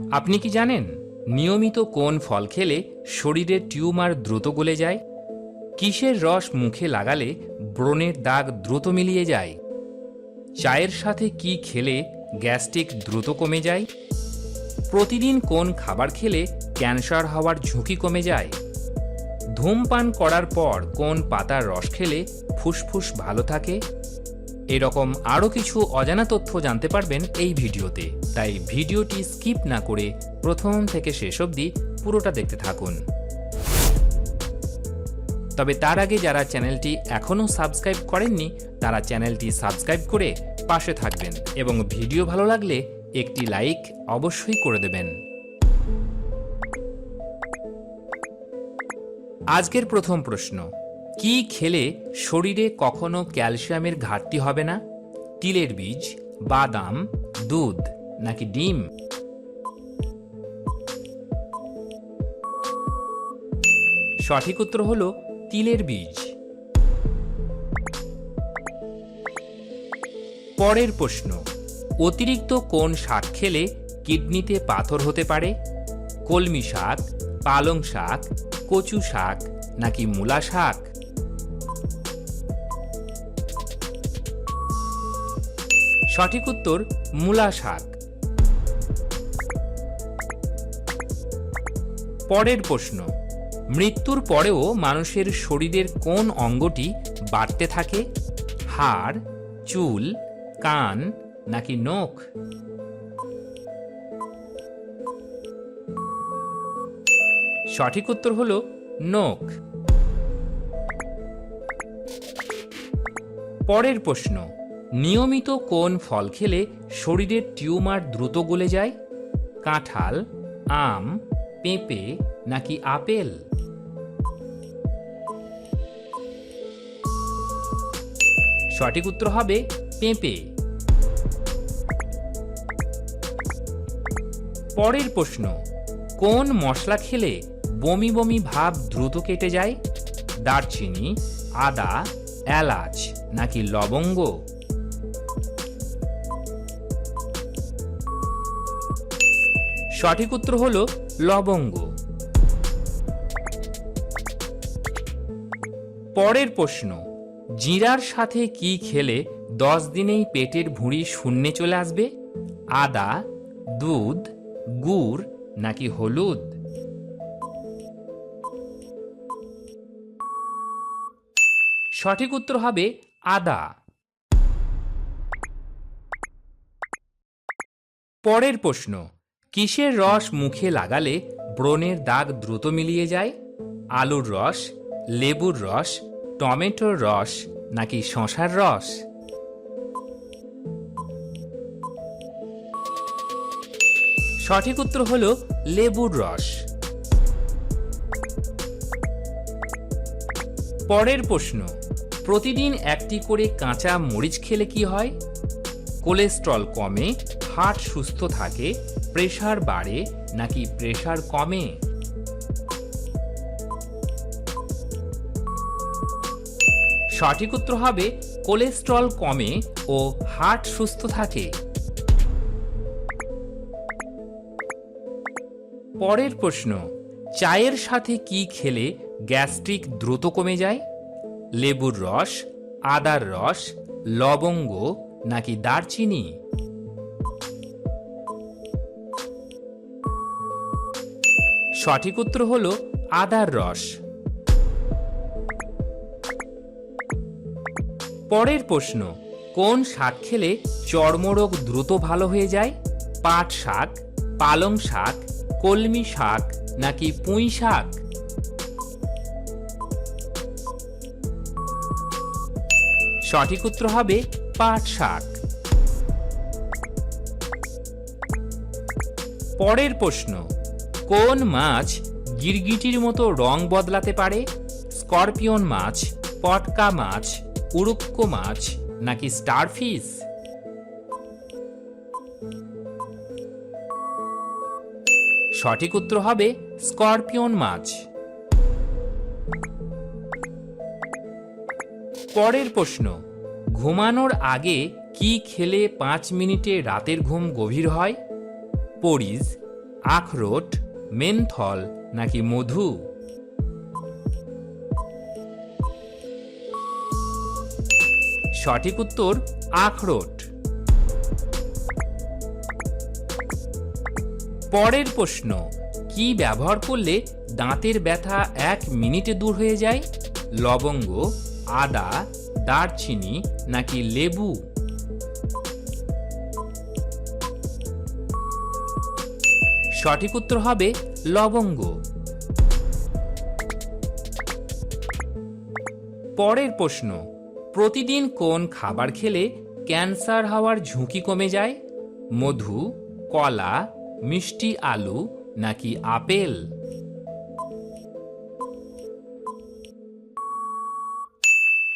আপনি কি জানেন নিয়মিত কোন ফল খেলে শরীরের টিউমার দ্রুত গলে যায়? কিসের রস মুখে লাগালে ব্রণের দাগ দ্রুত মিলিয়ে যায়? চায়ের সাথে কি খেলে গ্যাস্ট্রিক দ্রুত কমে যায়? প্রতিদিন কোন খাবার খেলে ক্যান্সার হওয়ার ঝুঁকি কমে যায়? ধূমপান করার পর কোন পাতার রস খেলে ফুসফুস ভালো থাকে? এরকম আরও কিছু অজানা তথ্য জানতে পারবেন এই ভিডিওতে। তাই ভিডিওটি স্কিপ না করে প্রথম থেকে শেষ অবধি পুরোটা দেখতে থাকুন। তবে তার আগে যারা চ্যানেলটি এখনও সাবস্ক্রাইব করেননি, তারা চ্যানেলটি সাবস্ক্রাইব করে পাশে থাকবেন এবং ভিডিও ভালো লাগলে একটি লাইক অবশ্যই করে দেবেন। আজকের প্রথম প্রশ্ন কি খেলে শরীরে কখনো ক্যালসিয়ামের ঘাটতি হবে না? তিলের বীজ, বাদাম, দুধ নাকি ডিম? সঠিক উত্তর হল তিলের বীজ। পরের প্রশ্ন, অতিরিক্ত কোন শাক খেলে কিডনিতে পাথর হতে পারে? কলমি শাক, পালং শাক, কচু শাক নাকি মূলা শাক? সঠিক উত্তর, মূলা শাক। পরের প্রশ্ন, মৃত্যুর পরেও মানুষের শরীরের কোন অঙ্গটি বাড়তে থাকে? হাড়, চুল, কান নাকি নখ? সঠিক উত্তর হল নখ। পরের প্রশ্ন নিয়মিত কোন ফল খেলে শরীরের টিউমার দ্রুত গলে যায়? কাঁঠাল, আম, পেঁপে নাকি আপেল? সঠিক উত্তর হবে পেঁপে। পরের প্রশ্ন, কোন মশলা খেলে বমি বমি ভাব দ্রুত কেটে যায়? দারচিনি, আদা, এলাচ নাকি লবঙ্গ? সঠিক উত্তর হল লবঙ্গ। পরের প্রশ্ন, জিরার সাথে কি খেলে দশ দিনেই পেটের ভুঁড়ি শূন্যে চলে আসবে? আদা, দুধ, গুড় নাকি হলুদ? সঠিক উত্তর হবে আদা। পরের প্রশ্ন কিসের রস মুখে লাগালে ব্রণের দাগ দ্রুত মিলিয়ে যায়? আলুর রস, লেবুর রস, টমেটোর রস, নাকি শশার রস? সঠিক উত্তর হল লেবুর রস। পরের প্রশ্ন, প্রতিদিন একটি করে কাঁচা মরিচ খেলে কি হয়? কোলেস্ট্রল কমে হার্ট সুস্থ থাকে প্রেশার বাড়ে নাকি প্রেশার কমে? সঠিক উত্তর হবে কোলেস্ট্রল কমে ও হার্ট সুস্থ থাকে। পরের প্রশ্ন, চায়ের সাথে কি খেলে গ্যাস্ট্রিক দ্রুত কমে যায়? লেবুর রস, আদার রস, লবঙ্গ নাকি দারচিনি? সঠিক উত্তর হল আদার রস। পরের প্রশ্ন, কোন শাক খেলে চর্মরোগ দ্রুত ভালো হয়ে যায়? পাট শাক, পালং শাক, কলমি শাক নাকি পুঁই শাক? সঠিক উত্তর হবে পাট শাক। পরের প্রশ্ন কোন মাছ গিরগিটির মতো রং বদলাতে পারে? স্করপিয়ন মাছ, পটকা মাছ উড়ুক্কো মাছ, নাকি স্টারফিশ? সঠিক উত্তর হবে স্করপিয়ন মাছ। পরের প্রশ্ন, ঘুমানোর আগে কি খেলে পাঁচ মিনিটে রাতের ঘুম গভীর হয়? পরিজ আখরোট মেনথল নাকি মধু? সঠিক উত্তর, আখরোট। পরের প্রশ্ন, কি ব্যবহার করলে দাঁতের ব্যথা এক মিনিটে দূর হয়ে যায়? লবঙ্গ, আদা, দারচিনি নাকি লেবু? সঠিক উত্তর হবে লবঙ্গ। পরের প্রশ্ন, প্রতিদিন কোন খাবার খেলে ক্যান্সার হওয়ার ঝুঁকি কমে যায়? মধু, কলা, মিষ্টি আলু নাকি আপেল?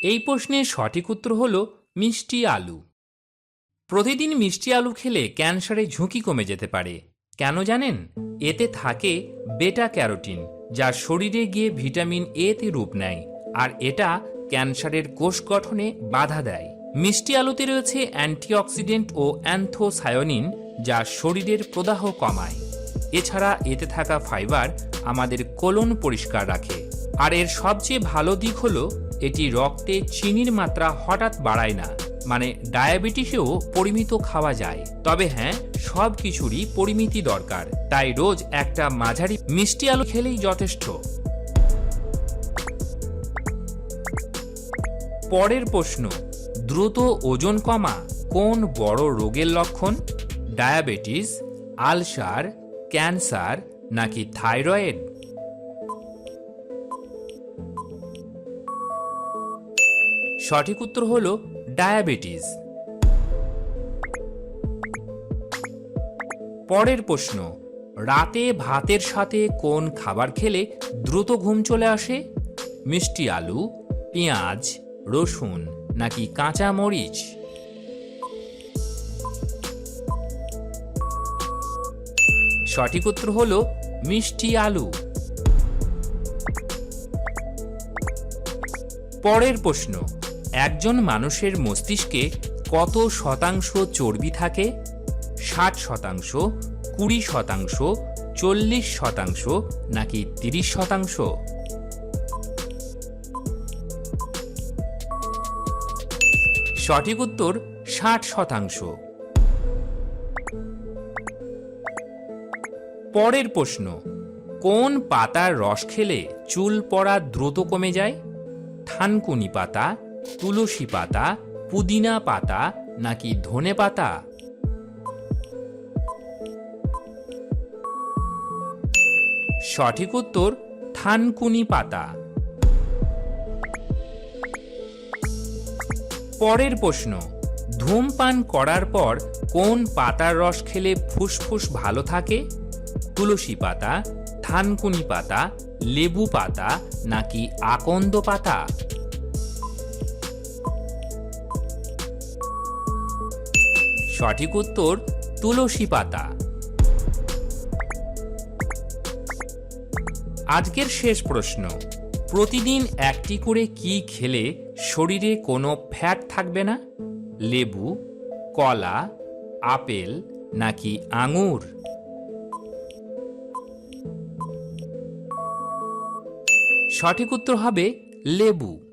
এই প্রশ্নের সঠিক উত্তর হল মিষ্টি আলু। প্রতিদিন মিষ্টি আলু খেলে ক্যান্সারের ঝুঁকি কমে যেতে পারে। কেন জানেন? এতে থাকে বেটা ক্যারোটিন যা শরীরে গিয়ে ভিটামিন এ তে রূপ নেয়, আর এটা ক্যান্সারের কোষ গঠনে বাধা দেয়। মিষ্টি আলুতে রয়েছে অ্যান্টিঅক্সিডেন্ট ও অ্যান্থোসায়োনিন যা শরীরের প্রদাহ কমায়। এছাড়া এতে থাকা ফাইবার আমাদের কোলন পরিষ্কার রাখে। আর এর সবচেয়ে ভালো দিক হলো, এটি রক্তে চিনির মাত্রা হঠাৎ বাড়ায় না। মানে ডায়াবেটিসেও পরিমিত খাওয়া যায়। তবে হ্যাঁ সব কিছুরই পরিমিতি দরকার। তাই রোজ একটা মাঝারি মিষ্টি আলু খেলেই যথেষ্ট। পরের প্রশ্ন, দ্রুত ওজন কমা কোন বড় রোগের লক্ষণ? ডায়াবেটিস, আলসার, ক্যান্সার নাকি থাইরয়েড? সঠিক উত্তর হল ডায়াবেটিস। পরের প্রশ্ন, রাতে ভাতের সাথে কোন খাবার খেলে দ্রুত ঘুম চলে আসে? মিষ্টি আলু, পেঁয়াজ, রসুন নাকি কাঁচা মরিচ? সঠিক উত্তর হল মিষ্টি আলু। পরের প্রশ্ন একজন মানুষের মস্তিষ্কে কত শতাংশ চর্বি থাকে? ষাট শতাংশ, কুড়ি শতাংশ, চল্লিশ শতাংশ, নাকি তিরিশ শতাংশ? সঠিক উত্তর, ষাট শতাংশ। পরের প্রশ্ন, কোন পাতার রস খেলে চুল পড়া দ্রুত কমে যায়? থানকুনি পাতা তুলসী পাতা, পুদিনা পাতা নাকি ধনে পাতা? সঠিক উত্তর, থানকুনি পাতা। পরের প্রশ্ন, ধূমপান করার পর কোন পাতার রস খেলে ফুসফুস ভালো থাকে? তুলসী পাতা, থানকুনি পাতা, লেবু পাতা নাকি আকন্দ পাতা? সঠিক উত্তর তুলসী পাতা। আজকের শেষ প্রশ্ন, প্রতিদিন একটি করে কি খেলে শরীরে কোনো ফ্যাট থাকবে না? লেবু, কলা, আপেল নাকি আঙুর? সঠিক উত্তর হবে লেবু।